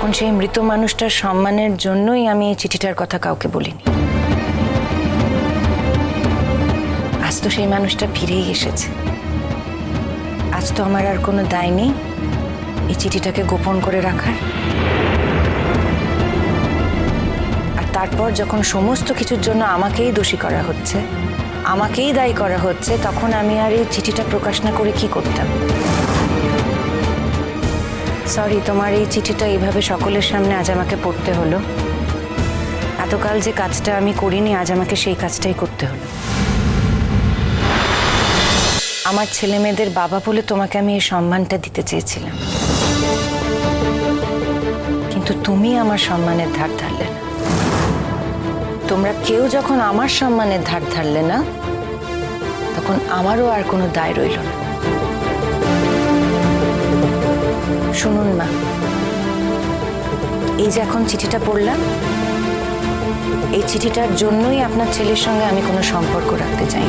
তখন সেই মৃত মানুষটার সম্মানের জন্যই আমি এই চিঠিটার কথা কাউকে বলিনি। আজ তো সেই মানুষটা ফিরেই এসেছে। আজ তো আমার আর কোনো দায় নেই এই চিঠিটাকে গোপন করে রাখার। আর তারপর যখন সমস্ত কিছুর জন্য আমাকেই দোষী করা হচ্ছে, আমাকেই দায়ী করা হচ্ছে, তখন আমি আর এই চিঠিটা প্রকাশ না করে কি করতাম? সরি তোমার এই চিঠিটা এইভাবে সকলের সামনে আজ আমাকে পড়তে হলো। এতকাল যে কাজটা আমি করিনি, আজ আমাকে সেই কাজটাই করতে হলো। আমার ছেলে মেয়েদের বাবা বলে তোমাকে আমি এই সম্মানটা দিতে চেয়েছিলাম। কিন্তু তুমি আমার সম্মানের ধার ধারলে না। তোমরা কেউ যখন আমার সম্মানের ধার ধারলে না, তখন আমারও আর কোনো দায় রইল না। শুনুন মা এই যে এখন চিঠিটা পড়লাম, এই চিঠিটার জন্যই আপনার ছেলের সঙ্গে আমি কোনো সম্পর্ক রাখতে চাই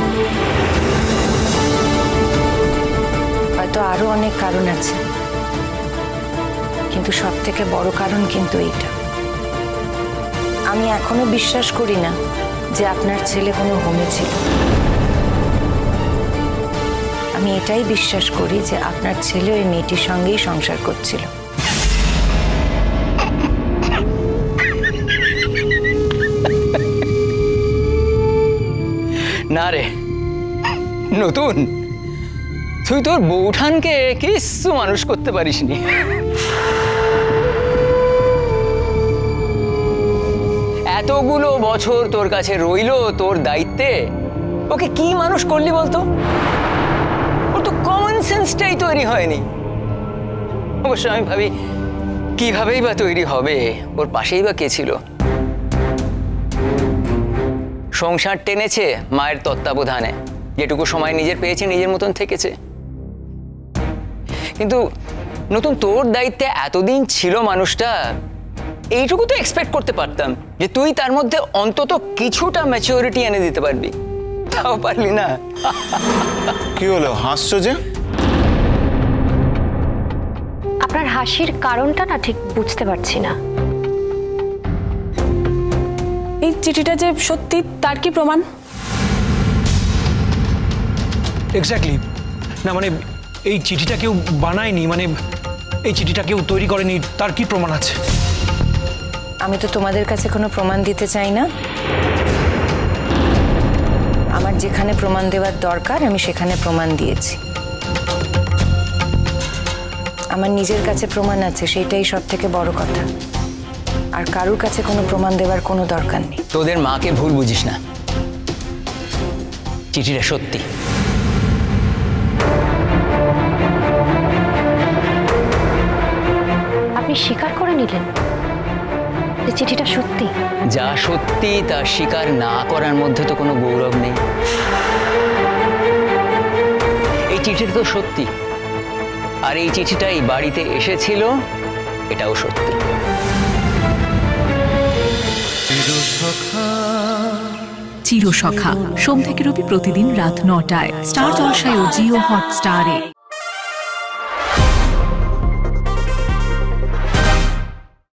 হয়তো আরও অনেক কারণ আছে, কিন্তু সব থেকে বড় কারণ কিন্তু এইটা। আমি এখনও বিশ্বাস করি না যে আপনার ছেলে কোনো হোমে ছিল। আমি এটাই বিশ্বাস করি যে আপনার ছেলে ওই মেয়েটির সঙ্গেই সংসার করছিল। না রে। নতুন। তুই তোর বৌঠানকে কিছু মানুষ করতে পারিস নি এতগুলো বছর তোর কাছে রইল তোর দায়িত্বে। ওকে কি মানুষ করলি বলতো? ওর তো কমন সেন্সটাই তৈরি হয়নি। অবশ্য আমি ভাবি, কিভাবেই বা তৈরি হবে? ওর পাশেই বা কে ছিল? সংসার টেনেছে মায়ের তত্ত্বাবধানে। যেটুকু সময় নিজের পেয়েছে, নিজের মতন থেকেছে। কিন্তু নতুন তোর দায়িত্বে এতদিন ছিল মানুষটা, এইটুকু তো এক্সপেক্ট করতে পারতাম যে তুই তার মধ্যে অন্তত কিছুটা ম্যাচিওরিটি এনে দিতে পারবি। তাও পারলি না। কি হলো? হাসছো যে? আপনার হাসির কারণটা না ঠিক বুঝতে পারছি না। এই চিঠিটা যে সত্যি তার কি প্রমাণ? এক্স্যাক্টলি না মানে এই চিঠিটা কেউ বানায়নি মানে এই চিঠিটা কেউ তৈরি করেনি তার কি প্রমাণ আছে? আমি তো তোমাদের কাছে কোনো প্রমাণ দিতে চাই না। আমার যেখানে প্রমাণ দেওয়ার দরকার আমি সেখানে প্রমাণ দিয়েছি। আমার নিজের কাছে প্রমাণ আছে সেটাই সব থেকে বড় কথা। আর কারুর কাছে কোনো প্রমাণ দেওয়ার কোনো দরকার নেই। তোদের মাকে ভুল বুঝিস না। চিঠিটা সত্যি। আপনি স্বীকার করে নিলেন। যে চিঠিটা সত্যি? যা সত্যি তা স্বীকার না করার মধ্যে তো কোনো গৌরব নেই। এই চিঠিটা তো সত্যি। আর এই চিঠিটাই বাড়িতে এসেছিল এটাও সত্যি। চিরসখা। সোম থেকে রবি প্রতিদিন রাত নটায়। স্টার জলসায় ও জিও হটস্টারে।